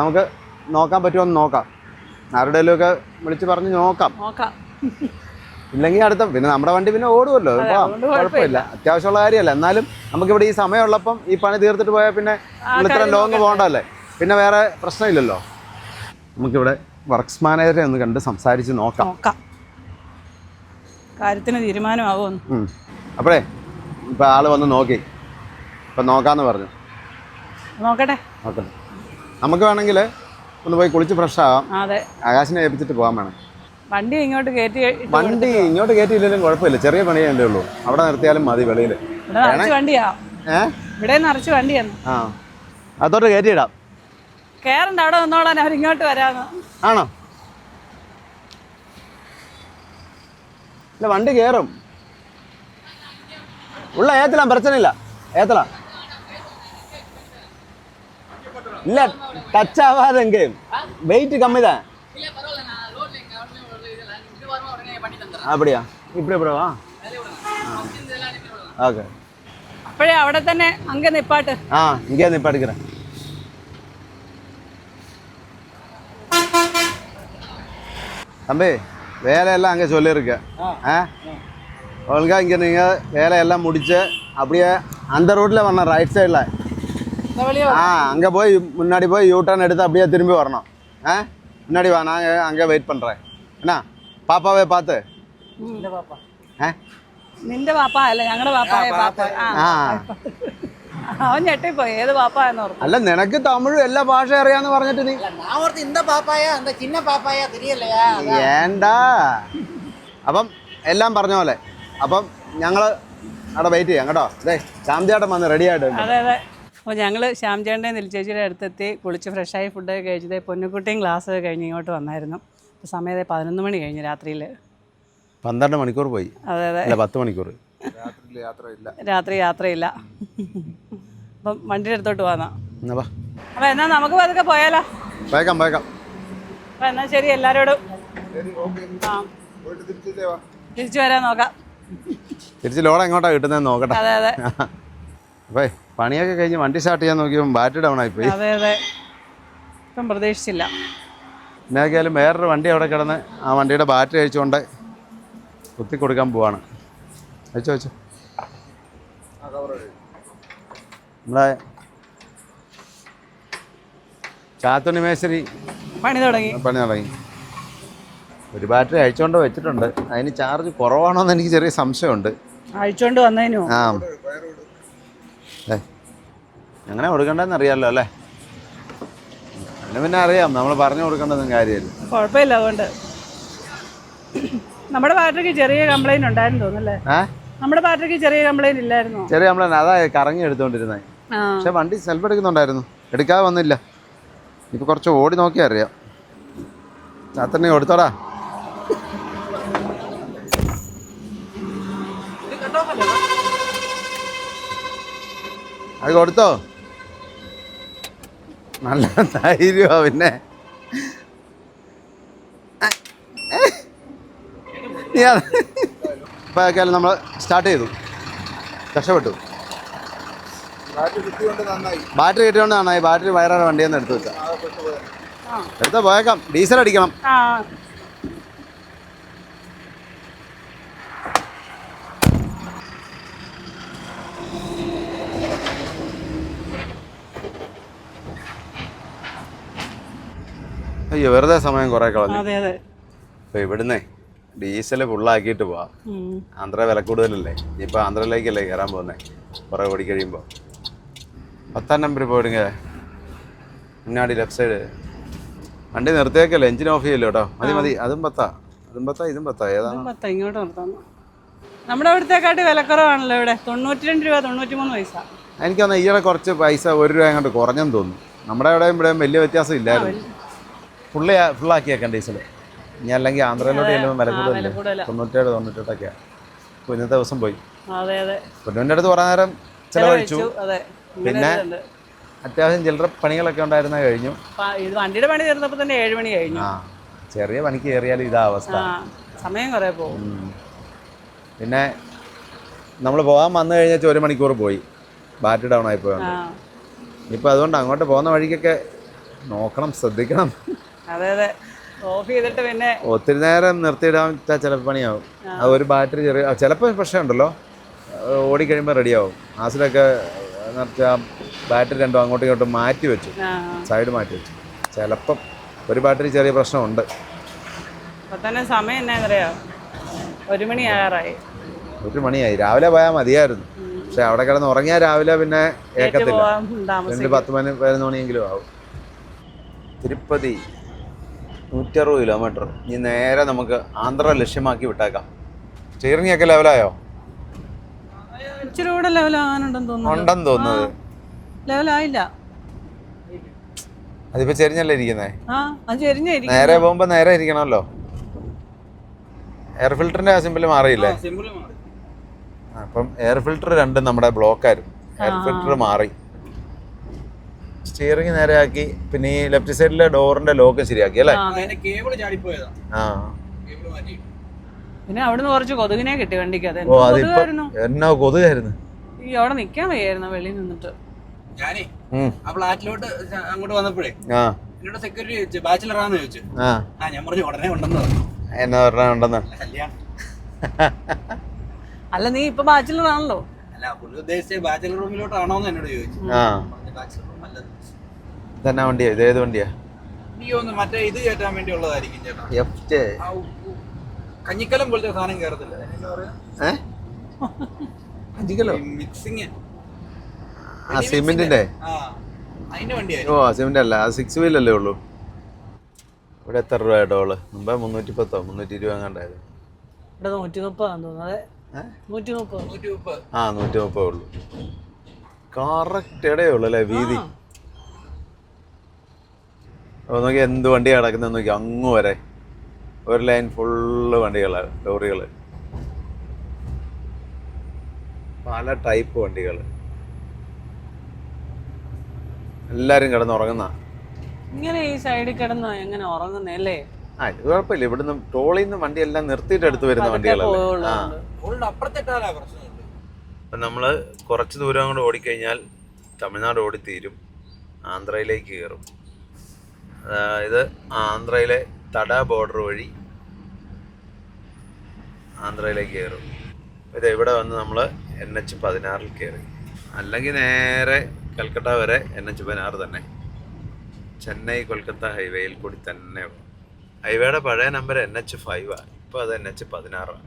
നമുക്ക് നോക്കാൻ പറ്റുമോ നോക്കാം. ആരുടെയെങ്കിലുമൊക്കെ വിളിച്ച് പറഞ്ഞ് നോക്കാം. നോക്കാം. ഇല്ലെങ്കിൽ അടുത്ത പിന്നെ നമ്മുടെ വണ്ടി പിന്നെ ഓടുമല്ലോ. കുഴപ്പമില്ല. അത്യാവശ്യമുള്ള കാര്യമല്ല. എന്നാലും നമുക്കിവിടെ ഈ സമയമുള്ളപ്പം ഈ പണി തീർത്തിട്ട് പോയാൽ പിന്നെ ഇത്രയും ലോങ് പോകണ്ടല്ലേ പിന്നെ വേറെ പ്രശ്നമില്ലല്ലോ. നമുക്കിവിടെ വർക്ക്സ് മാനേജറെ ഒന്ന് കണ്ട് സംസാരിച്ച് നോക്കാം. നോക്കാം. കാര്യത്തിന് തീരുമാനമാകുമെന്ന് ഉം. അപ്പോഴേ ഇപ്പം ആൾ വന്ന് നോക്കി. ഇപ്പം നോക്കാന്ന് പറഞ്ഞു. നോക്കട്ടെ. നോക്കട്ടെ നമുക്ക് വേണമെങ്കിൽ ഒന്ന് പോയി കുളിച്ച് ഫ്രഷ് ആവാം. ആ, അതെ. ആകാശിനെ ഏൽപ്പിച്ചിട്ട് പോകാൻ വേണം. വണ്ടി ഇങ്ങോട്ട് കയറ്റി ഇട്ട് വണ്ടി ഇങ്ങോട്ട് കയറ്റിയില്ലെങ്കിലും കുഴപ്പമില്ല. ചെറിയ പണിയേ എന്റെ ഉള്ളൂ അവിടെ നിർത്തിയാലും മതി വെളിയിൽ ഇവിടെ നിറച്ച് വണ്ടിയാ. ഏ? ഇവിടെ നിറച്ച് വണ്ടിയാണ് ആ. അതോട്ട് കയറ്റിയിടാം കയറണ്ട അവിടെ നിന്നോളാൻ അവരിങ്ങോട്ട് വരാന്ന് ആണോ ഇല്ല വണ്ടി കയറും ഉള്ള ഏത്തലാം പ്രശ്നമില്ല ഏത്തല இல்ல டச் ஆகாது எங்கேயும் வெயிட் கம்மி தான் அப்படியா இப்படி இப்படிவா ஓகே അപ്പോഴേ അവിടെ തന്നെ അങ്ങ് നിപ്പാട്ട് ஆ இங்கே நிப்ப தம்பி வேலையெல்லாம் அங்கே சொல்லியிருக்கேன் ஆ ஒழுங்கா இங்கே நீங்கள் வேலையெல்லாம் முடிச்சு அப்படியே அந்த ரூட்டில் வரணும் ரைட் சைடில் ஆ அங்கே போய் முன்னாடி போய் யூ டர்ன் எடுத்து அப்படியே திரும்பி வரணும் ஆ முன்னாடி வா நான் அங்கே வெயிட் பண்ணுறேன் என்ன பாப்பாவே பார்த்து ஆ നിന്റെ പാപ്പ അല്ല ഞങ്ങളുടെ പാപ്പായ പാപ്പ ആ ആ അവൻ ഞെട്ടിപ്പോയി ഏത് പാപ്പ എന്ന് ഓർത്തു അല്ല നിനക്ക് തമിഴും എല്ലാ ഭാഷ അറിയാന്ന് പറഞ്ഞിട്ട് നീ நான் ஒருத்தர் இந்த பாப்பாயா அந்த சின்ன பாப்பாயா தெரியலையா ഏണ്ടാ അപ്പം എല്ലാം പറഞ്ഞ പോലെ അപ്പം ഞങ്ങൾ അവിടെ വെയിറ്റ് ചെയ്യാം കേട്ടോ അതെ ശാന്തിയാട്ടം വന്ന് റെഡി ആയിട്ടുണ്ട് അതെ അതെ അപ്പോൾ ഞങ്ങൾ ശ്യാംചേട്ടൻ്റെ നെൽച്ചേച്ചിയുടെ അടുത്തെത്തി കുളിച്ച് ഫ്രഷായി ഫുഡൊക്കെ കഴിച്ചത് പൊന്നുകുട്ടിയും ക്ലാസ് കഴിഞ്ഞ് ഇങ്ങോട്ട് വന്നായിരുന്നു ഇപ്പോൾ സമയത്ത് പതിനൊന്ന് മണി കഴിഞ്ഞു രാത്രിയിൽ പന്ത്രണ്ട് മണിക്കൂർ പോയി അതെ അതെ അല്ല പത്ത് മണിക്കൂർ രാത്രി യാത്രയില്ല. അപ്പം വണ്ടിയുടെ അടുത്തോട്ട് വാ. അപ്പം എന്നാ നമുക്ക് പതുക്കെ പോയാലോ? വേഗം വേഗം അപ്പൊ എന്നാ ശരി എല്ലാരോടും. ആ. തിരിച്ചു വരാൻ നോക്കാം. തിരിച്ച് ലോഡ് എങ്ങോട്ടാ കിട്ടുന്നത് നോക്കട്ടെ. അതെ അതെ. അപ്പേ പണിയൊക്കെ കഴിഞ്ഞ് വണ്ടി സ്റ്റാർട്ട് ചെയ്യാൻ നോക്കിയപ്പോൾ ബാറ്ററി ഡൗൺ ആയി പോയി. അതെ അതെ. ഇപ്പം പ്രതീക്ഷിച്ചില്ല. എന്നാക്കിയാലും വേറൊരു വണ്ടി അവിടെ കിടന്ന് ആ വണ്ടിയുടെ ബാറ്ററി അഴിച്ചുകൊണ്ട് കുത്തി കൊടുക്കാൻ പോവാണ്. അയച്ചോ അയച്ചോ നമ്മളെ ചാത്തുണ്ണി പണി തുടങ്ങി. പണി തുടങ്ങി. ഒരു ബാറ്ററി അഴിച്ചുകൊണ്ട് വെച്ചിട്ടുണ്ട്. അതിന് ചാർജ് കുറവാണോന്ന് എനിക്ക് ചെറിയ സംശയമുണ്ട്. അഴിച്ചോണ്ട് വന്നതിനു ആ. എങ്ങനെ കൊടുക്കണ്ടെന്ന് അറിയാമല്ലോ അല്ലേ? അങ്ങനെ പിന്നെ അറിയാം നമ്മൾ പറഞ്ഞു കൊടുക്കേണ്ടതും കാര്യമില്ല. കുഴപ്പമില്ല അതുകൊണ്ട്. നമ്മുടെ ബാറ്ററിക്ക് ചെറിയ കംപ്ലൈന്റ് ഉണ്ടായിരുന്നു തോന്നുന്നല്ലേ ഏ നമ്മുടെ ബാറ്ററിക്ക് ചെറിയ കംപ്ലൈന്റ് ഇല്ലായിരുന്നു? ചെറിയ കംപ്ലൈന്റ് അതാ കറങ്ങി എടുത്തോണ്ടിരുന്നത് പക്ഷെ വണ്ടി സെൽഫ് എടുക്കുന്നുണ്ടായിരുന്നു. എടുക്കാതെ വന്നില്ല. ഇപ്പൊ കുറച്ച് ഓടി നോക്കിയാ അറിയാം. ചാത്തണ്ണി കൊടുത്തോടാ. അത് കൊടുത്തോ? നല്ല ധൈര്യമാ പിന്നെ. ഇപ്പൊ ആക്കിയാലും നമ്മൾ സ്റ്റാർട്ട് ചെയ്തു. രക്ഷപ്പെട്ടു. ബാറ്ററി കിട്ടിയോണ്ട് നന്നായി. ബാറ്ററി വയറാണ് വണ്ടിയെന്ന് എടുത്തു വെച്ചാൽ എടുത്താ പോയേക്കാം. ഡീസൽ അടിക്കണം. അയ്യോ വെറുതെ സമയം കുറെ കളഞ്ഞു. അതെ അതെ. ഇവിടുന്നേ. ഡീസൽ ഫുള്ളാക്കിയിട്ട് പോവാം. ആന്ധ്ര വില കൂടുതലല്ലേ? ഇപ്പൊ ആന്ധ്രയിലേക്കല്ലേ കയറാൻ പോകുന്നേ കുറെ ഓടി കഴിയുമ്പോൾ പത്താം നമ്പർ പോയിടുങ്ങ. മുന്നാടി ലെഫ്റ്റ് സൈഡ് വണ്ടി നിർത്തിയേക്കല്ലേ? എഞ്ചിൻ ഓഫ് ചെയ്യല്ലോ കേട്ടോ? മതി മതി. അതും പത്താ. അതും പത്താ ഇതും പത്താ. ഏതാണ് പത്ത്. ഇങ്ങോട്ട് നിർത്താം നമ്മുടെ അവിടുത്തെക്കാട്ടി വിലക്കുറവാണല്ലോ ഇവിടെ. തൊണ്ണൂറ്റി രണ്ട് രൂപ തൊണ്ണൂറ്റി മൂന്ന് പൈസ. എനിക്ക് തോന്നുന്നു ഈയിടെ കുറച്ച് പൈസ ഒരു രൂപ അങ്ങോട്ട് കുറഞ്ഞെന്ന് തോന്നുന്നു. നമ്മുടെ അവിടെയും ഇവിടെയും വലിയ വ്യത്യാസം ഇല്ലായിരുന്നു. ഫുള്ള് ഫുള്ളാക്കിയേക്കാം ഡീസൽ ഇനി അല്ലെങ്കിൽ ആന്ധ്രയിലോട്ട് ചെല്ലുമ്പോൾ വില കൂടുതലല്ലേ? കൂടുതലാ. തൊണ്ണൂറ്റേഴ് തൊണ്ണൂറ്റെട്ടൊക്കെയാണ് അപ്പോൾ ഇന്നത്തെ ദിവസം പോയി. പൊന്നുവിന്റെ അടുത്ത് കുറേ നേരം ചിലവഴിച്ചു. പിന്നെ? അത്യാവശ്യം ചില്ലറ പണികളൊക്കെ ഉണ്ടായിരുന്ന കഴിഞ്ഞു. വണ്ടിയുടെ പണി തീർന്നപ്പോൾ തന്നെ ഏഴ് മണി കഴിഞ്ഞു. ആ ചെറിയ പണിക്ക് കയറിയാലും ഇതാ അവസ്ഥ. സമയം കുറേ പോകും. പിന്നെ നമ്മൾ പോകാൻ വന്നു കഴിഞ്ഞാൽ ഒരു മണിക്കൂർ പോയി. ബാറ്ററി ഡൗൺ ആയി പോയത് ഇപ്പം അതുകൊണ്ട് അങ്ങോട്ട് പോകുന്ന വഴിക്കൊക്കെ നോക്കണം ശ്രദ്ധിക്കണം. അതെ അതെ. ഓഫ് ചെയ്തിട്ട് പിന്നെ ഒത്തിരി നേരം നിർത്തിയിടാൻ ചിലപ്പോൾ പണിയാവും. അത് ഒരു ബാറ്ററി ചെറിയ ചിലപ്പോൾ പ്രശ്നമുണ്ടല്ലോ ഓടിക്കഴിയുമ്പോൾ റെഡിയാവും. ആസിലൊക്കെ നിർത്തിയാൽ ബാറ്ററി രണ്ടും അങ്ങോട്ടും ഇങ്ങോട്ടും മാറ്റി വെച്ചു. സൈഡ് മാറ്റി വെച്ചു. ചിലപ്പം ഒരു ബാറ്ററി ചെറിയ പ്രശ്നമുണ്ട്. അപ്പൊ തന്നെ സമയം എന്നാന്നറിയോ? ഒരു മണി ആകാറായി ഒരു മണിയായി. രാവിലെ പോയാൽ മതിയായിരുന്നു. പക്ഷെ അവിടെ കിടന്ന് ഉറങ്ങിയാൽ രാവിലെ പിന്നെ ഏക്കത്തില്ല പത്ത് മണി പതിനൊന്ന് മണിയെങ്കിലും ആവും. തിരുപ്പതി. നൂറ്ററുപത് കിലോമീറ്റർ ഇനി നേരെ നമുക്ക് ആന്ധ്ര ലക്ഷ്യമാക്കി വിട്ടേക്കാം. സ്റ്റിയറിംഗ് ഒക്കെ ലെവലായോ ഇച്ചിരി കൂടെ ലെവലാകാനുണ്ടെന്ന് തോന്നുന്നു. ഉണ്ടെന്ന് തോന്നുന്നത്. ലെവലായില്ല അതിപ്പോ ചെരിഞ്ഞല്ലേ ഇരിക്കുന്നേ? ആ അത് ചെരിഞ്ഞായിരിക്കും നേരെ പോകുമ്പോ നേരെ ഇരിക്കണമല്ലോ. എയർ ഫിൽറ്ററിന്റെ ആ സിമ്പിൾ മാറിയില്ലേ അപ്പം എയർ ഫിൽറ്റർ രണ്ടും നമ്മുടെ ബ്ലോക്കായിരുന്നു എയർ ഫിൽറ്റർ മാറി. സ്റ്റിയറിംഗ് നേരെയാക്കി പിന്നെ ഈ ലെഫ്റ്റ് സൈഡിലെ ഡോറിന്റെ ലോക്ക് ശരിയാക്കി അല്ലേ? ആ, പിന്നെ അവിടുന്ന് കുറച്ച് കൊതുകിനെ കിട്ടി വണ്ടിക്ക്. അത് ഓ അതിപ്പോ എന്നാ കൊതുകായിരുന്നു? ഈ അവിടെ നിക്കാൻ വയ്യായിരുന്നു വെളിയിൽ നിന്നിട്ട്. ഞാനേ ആ ഫ്ലാറ്റിലോട്ട് അങ്ങോട്ട് വന്നപ്പോഴേ ആ. എന്നോട് സെക്യൂരിറ്റി ചോദിച്ചു ബാച്ചിലറാന്ന് ചോദിച്ചു. ആ. ഞാൻ പറഞ്ഞു ഉടനെ ഉണ്ടെന്ന് പറഞ്ഞു. എന്നാ പറഞ്ഞാ ഉണ്ടെന്ന്? അല്ല, നീ ഇപ്പൊ ബാച്ചിലർ ആണല്ലോ. അല്ല പുള്ളി ഉദ്ദേശിച്ച ബാച്ചിലർ റൂമിലോട്ടാണോന്ന് എന്നോട് ചോദിച്ചു. ആ. പറഞ്ഞു ബാച്ചിലർ ഇതെന്നാ വണ്ടിയാ? ഇത് ഏത് വണ്ടിയാ? മറ്റേ ഇത് കയറ്റാൻ വേണ്ടി ഉള്ളതായിരിക്കും ചേട്ടാ. എഫ് കഞ്ഞിക്കലം പോലത്തെ സാധനം കയറത്തില്ല മിക്സിങ് ആ സിമെന്റിന്റെ? ഓ സിമെന്റ് അല്ല. സിക്സ് വീൽ അല്ലേ ഉള്ളൂ. ഇവിടെ എത്ര രൂപ ഡോൾ മുമ്പേ മുന്നൂറ്റി പത്തോ മുന്നൂറ്റി ഇരുപത് എങ്ങാണ്ടായിരുന്നു ഇവിടെ നൂറ്റി മുപ്പതാന്ന് തോന്നുന്നു. അതെ. ഏ? നൂറ്റി മുപ്പത് നൂറ്റി മുപ്പത് ആ നൂറ്റി മുപ്പതേ ഉള്ളൂ. കറക്റ്റ് ഇടയേ ഉള്ളൂ അല്ലേ? വീതി. അപ്പോൾ നോക്കി എന്ത് വണ്ടി കിടക്കുന്നത് നോക്കി അങ്ങ് വരെ. ഒരു ലൈൻ ഫുള്ള് വണ്ടികളാണ് ലോറികൾ പല ടൈപ്പ് വണ്ടികൾ എല്ലാരും കിടന്ന് ഉറങ്ങുന്ന. ഇങ്ങനെ ഈ സൈഡിൽ കിടന്നോ എങ്ങനെ ഉറങ്ങുന്നേ അല്ലേ? ആ ഇത് കുഴപ്പമില്ല. ഇവിടുന്ന് ടോളിൽ നിന്ന് വണ്ടി എല്ലാം നിർത്തിയിട്ട് എടുത്തു വരുന്ന വണ്ടികളാണ് അപ്പം നമ്മൾ കുറച്ച് ദൂരം കൂടെ ഓടിക്കഴിഞ്ഞാൽ തമിഴ്നാട് ഓടി തീരും ആന്ധ്രയിലേക്ക് കയറും. അതായത് ആന്ധ്രയിലെ തട ബോർഡർ വഴി ആന്ധ്രയിലേക്ക് കയറും. ഇത് ഇവിടെ വന്ന് നമ്മൾ എൻ എച്ച് പതിനാറിൽ കയറി. അല്ലെങ്കിൽ നേരെ കൽക്കട്ട വരെ എൻ എച്ച് പതിനാറ് തന്നെ. ചെന്നൈ കൊൽക്കത്ത ഹൈവേയിൽ കൂടി തന്നെ ഹൈവേയുടെ പഴയ നമ്പർ എൻ എച്ച് ഫൈവ് ആണ്. ഇപ്പോൾ അത് എൻ എച്ച് പതിനാറാണ്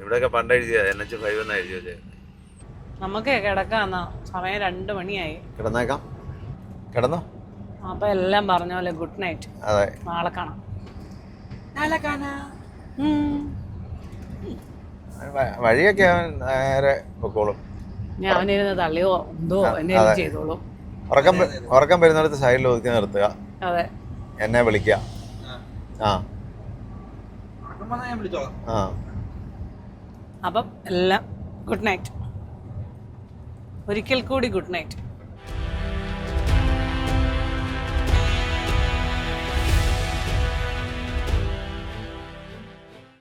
ഇവിടെയൊക്കെ പണ്ട് എഴുതിയ എൻ എച്ച് ഫൈവ് എന്നാണ് എഴുതി വെച്ചത് നമുക്ക് കിടക്കാന്ന. സമയം രണ്ട് മണിയായി. കിടന്നേക്കാം. കിടന്നോ? അപ്പൊ എല്ലാം പറഞ്ഞ പോലെ ഗുഡ് നൈറ്റ് അതെ. നാളെ കാണാം. നാളെ കാണാം. വഴിയൊക്കെ അവൻ നേരെ പൊക്കോളും. ഞാൻ അവനിരുന്ന് തള്ളിയോ എന്തോ എന്നെ. ചെയ്തോളൂ. ഉറക്കം ഉറക്കം വരുന്നിടത്ത് സൈഡിൽ ഒതുക്കി നിർത്തുക. അതെ. എന്നെ വിളിക്കുക. ആ. ആ. അപ്പം എല്ലാം ഗുഡ് നൈറ്റ് ഒരിക്കൽ കൂടി ഗുഡ് നൈറ്റ്